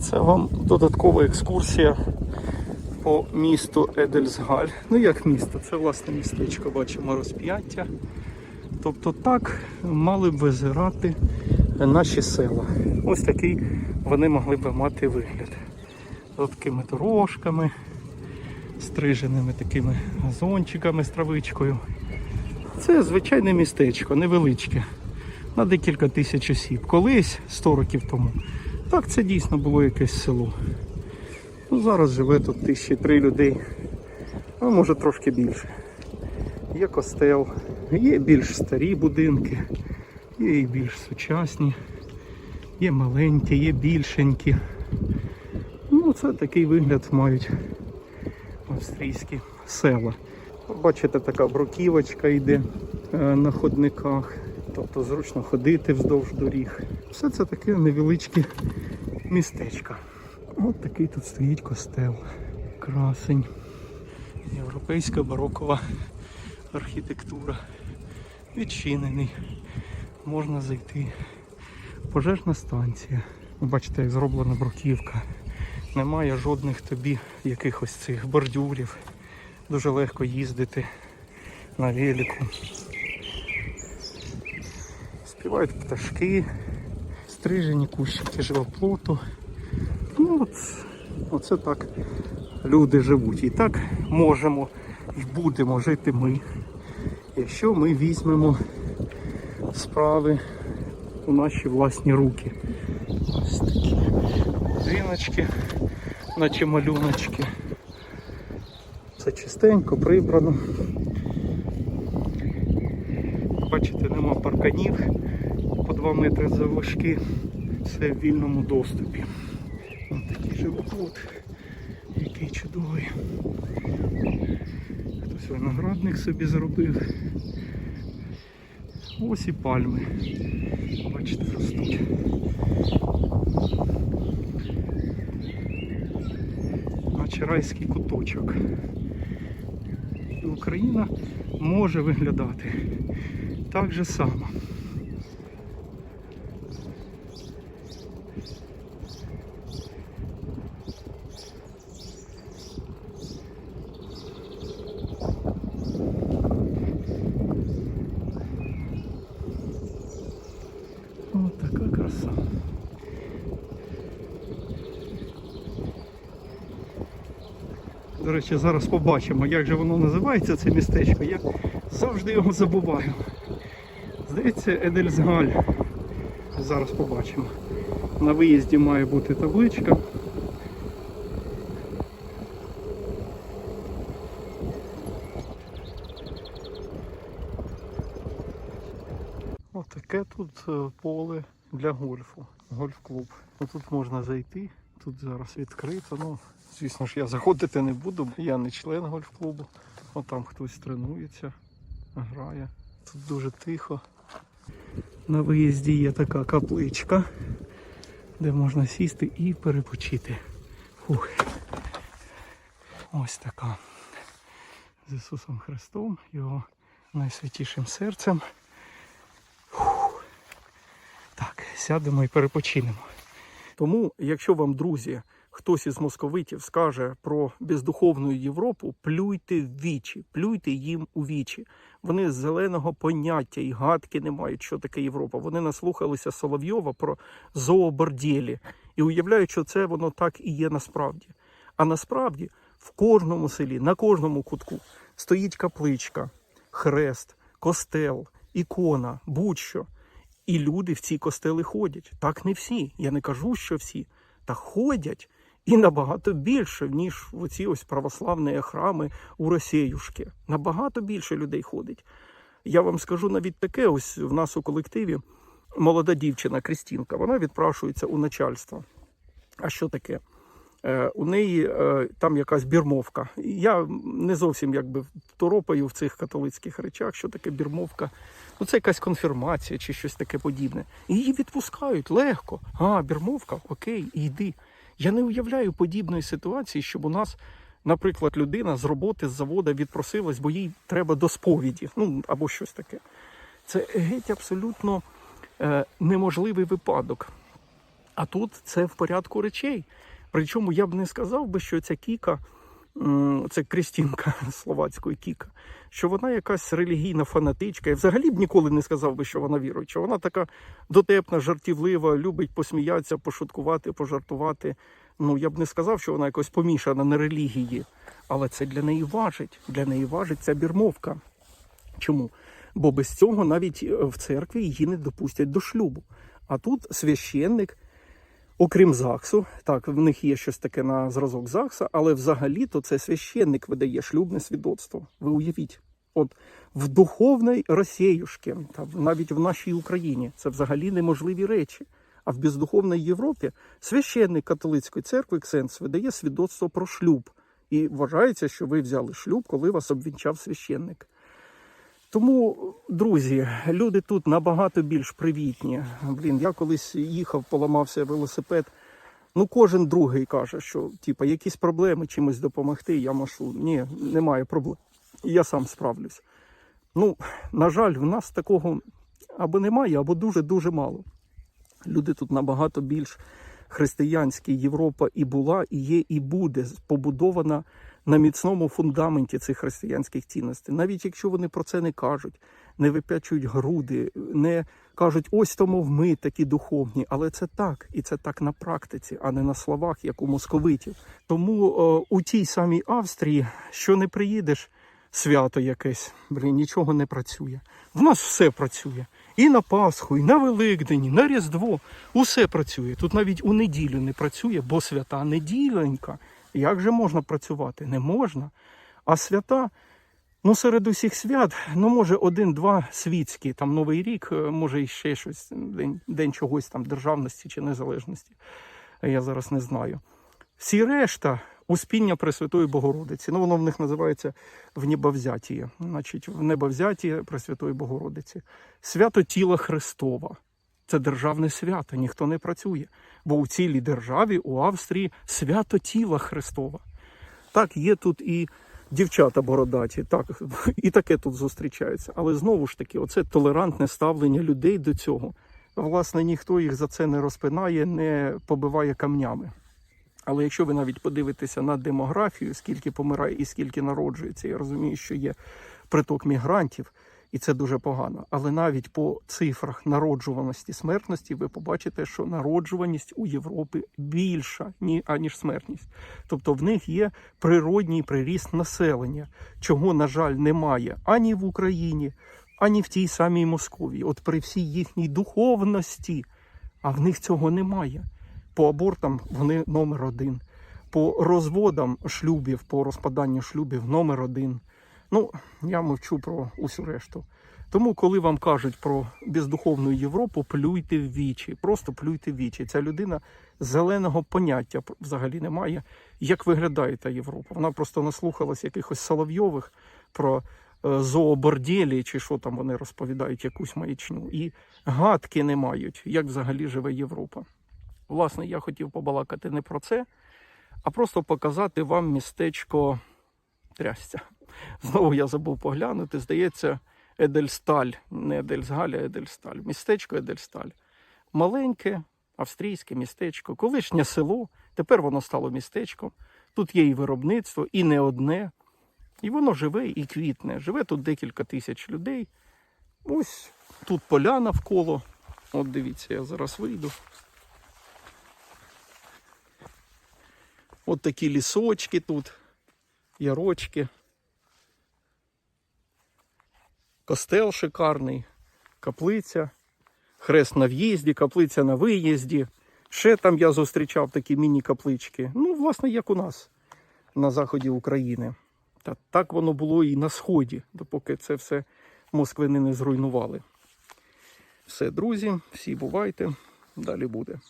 Це вам додаткова екскурсія по місту Едельсгаль. Ну як місто? Це власне містечко, бачимо розп'яття. Тобто так мали б визирати наші села. Ось такий вони могли б мати вигляд. З такими дорожками, стриженими такими газончиками з травичкою. Це звичайне містечко, невеличке, на декілька тисяч осіб. Колись 100 років тому. Так це дійсно було якесь село. Ну, зараз живе тут тисячі три людей, а може трошки більше. Є костел, є більш старі будинки, є і більш сучасні, є маленькі, є більшенькі. Ну, це такий вигляд мають австрійські села. Бачите, така бруківочка йде е, на ходниках, тобто зручно ходити вздовж доріг. Все це таке невеличке містечко. От такий тут стоїть костел. Красень. Європейська барокова архітектура. Відчинений. Можна зайти. Пожежна станція. Бачите, як зроблена бруківка. Немає жодних тобі якихось цих бордюрів. Дуже легко їздити на велику. Співають пташки, стрижені кущики живоплоту. Ну от, оце так люди живуть. І так можемо і будемо жити ми, якщо ми візьмемо справи у наші власні руки. Ось такі будиночки, наче малюночки. Все чистенько, прибрано. Бачите, нема парканів 2 метри заввишки. Все в вільному доступі. Ось такий живоплот, який чудовий. Хтось виноградник собі зробив. Ось і пальми. Бачите, ростуть. Наче райський куточок. І Україна може виглядати так же само. Ось така краса. До речі, зараз побачимо, як же воно називається, це містечко. Я завжди його забуваю. Здається, Едельсгаль. Зараз побачимо. На виїзді має бути табличка. Отаке тут е, поле для гольфу. Гольф-клуб. Ну, Тут можна зайти, тут зараз відкрито. Ну, звісно ж, я заходити не буду, я не член гольф-клубу. От там хтось тренується, грає. Тут дуже тихо. На виїзді є така капличка, де можна сісти і перепочити. Фух. Ось така. З Ісусом Христом, його найсвятішим серцем. Фух. Так, сядемо і перепочинемо. Тому, якщо вам, друзі, хтось із московитів скаже про бездуховну Європу, плюйте в вічі, плюйте їм у вічі. Вони з зеленого поняття і гадки не мають, що таке Європа. Вони наслухалися Соловйова про зообордєлі і уявляють, що це воно так і є насправді. А насправді в кожному селі, на кожному кутку стоїть капличка, хрест, костел, ікона, будь-що. І люди в ці костели ходять. Так не всі. Я не кажу, що всі. Та ходять і набагато більше, ніж в ці ось православні храми у Росіюшки. Набагато більше людей ходить. Я вам скажу навіть таке: ось в нас у колективі молода дівчина Крістінка, вона відпрашується у начальство. А що таке? Е, у неї е, там якась бірмовка. Я не зовсім якби торопаю в цих католицьких речах, що таке бірмовка. Ну, це якась конфірмація чи щось таке подібне. І її відпускають легко. А, бірмовка, окей, йди. Я не уявляю подібної ситуації, щоб у нас, наприклад, людина з роботи з заводу відпросилась, бо їй треба до сповіді, ну або щось таке. Це геть абсолютно е, неможливий випадок. А тут це в порядку речей. Причому я б не сказав би, що ця кіка, це Крістінка словацької кіка, що вона якась релігійна фанатичка. Я взагалі б ніколи не сказав би, що вона віруюча. Вона така дотепна, жартівлива, любить посміятися, пошуткувати, пожартувати. Ну, я б не сказав, що вона якось помішана на релігії, але це для неї важить. Для неї важить ця бірмовка. Чому? Бо без цього навіть е, в церкві її не допустять до шлюбу. А тут священник, окрім ЗАГСу, так, в них є щось таке на зразок ЗАГСа, але взагалі-то це священник видає шлюбне свідоцтво. Ви уявіть. От в духовній Росіюшки, та навіть в нашій Україні, це взагалі неможливі речі. А в бездуховній Європі священник католицької церкви Ксенс видає свідоцтво про шлюб. І вважається, що ви взяли шлюб, коли вас обвінчав священник. Тому, друзі, люди тут набагато більш привітні. Блін, я колись їхав, поламався велосипед. Ну, кожен другий каже, що типа, якісь проблеми чимось допомогти, я машу. Ні, немає проблем. Я сам справлюсь. Ну, на жаль, в нас такого або немає, або дуже-дуже мало. Люди тут набагато більш християнські. Європа і була, і є, і буде побудована на міцному фундаменті цих християнських цінностей. Навіть якщо вони про це не кажуть, не вип'ячують груди, не кажуть, ось тому ми такі духовні, але це так, і це так на практиці, а не на словах, як у московитів. Тому е, у тій самій Австрії, що не приїдеш, свято якесь, блін, нічого не працює. В нас все працює. І на Пасху, і на Великдень, і на Різдво. Усе працює. Тут навіть у неділю не працює, бо свята неділенька. Як же можна працювати? Не можна. А свята, ну серед усіх свят, ну може один-два світські, там Новий рік, е, може і ще щось, день, день чогось там державності чи незалежності. Я зараз не знаю. Всі решта успіння Пресвятої Богородиці. Ну, воно в них називається в небовзятіє. Значить, в небовзятіє Пресвятої Богородиці. Свято тіла Христова. Це державне свято, ніхто не працює. Бо у цілій державі, у Австрії, свято тіла Христова. Так, є тут і дівчата бородаті, так, і таке тут зустрічається. Але знову ж таки, оце толерантне ставлення людей до цього. Власне, ніхто їх за це не розпинає, не побиває камнями. Але якщо ви навіть подивитеся на демографію, скільки помирає і скільки народжується, я розумію, що є приток мігрантів, і це дуже погано. Але навіть по цифрах народжуваності смертності ви побачите, що народжуваність у Європі більша, ні, аніж смертність. Тобто в них є природній приріст населення, чого, на жаль, немає ані в Україні, ані в тій самій Московії. От при всій їхній духовності, а в них цього немає. По абортам вони номер один. По розводам шлюбів, по розпаданню шлюбів номер один. Ну, я мовчу про усю решту. Тому, коли вам кажуть про бездуховну Європу, плюйте в вічі. Просто плюйте в вічі. Ця людина зеленого поняття взагалі не має. Як виглядає та Європа? Вона просто наслухалась якихось Соловйових про е, зообордєлі, чи що там вони розповідають, якусь маячню. І гадки не мають, як взагалі живе Європа. Власне, я хотів побалакати не про це, а просто показати вам містечко трясця. Знову я забув поглянути. Здається, Едельсталь, не Едельсгаль, а Едельсталь. Містечко Едельсталь. Маленьке австрійське містечко, колишнє село. Тепер воно стало містечком. Тут є і виробництво, і не одне. І воно живе і квітне. Живе тут декілька тисяч людей. Ось тут поля навколо. От дивіться, я зараз вийду. От такі лісочки тут, ярочки. Костел шикарний, каплиця, хрест на в'їзді, каплиця на виїзді. Ще там я зустрічав такі міні-каплички. Ну, власне, як у нас на заході України. Та так воно було і на сході, допоки це все москвини не зруйнували. Все, друзі, всі бувайте, далі буде.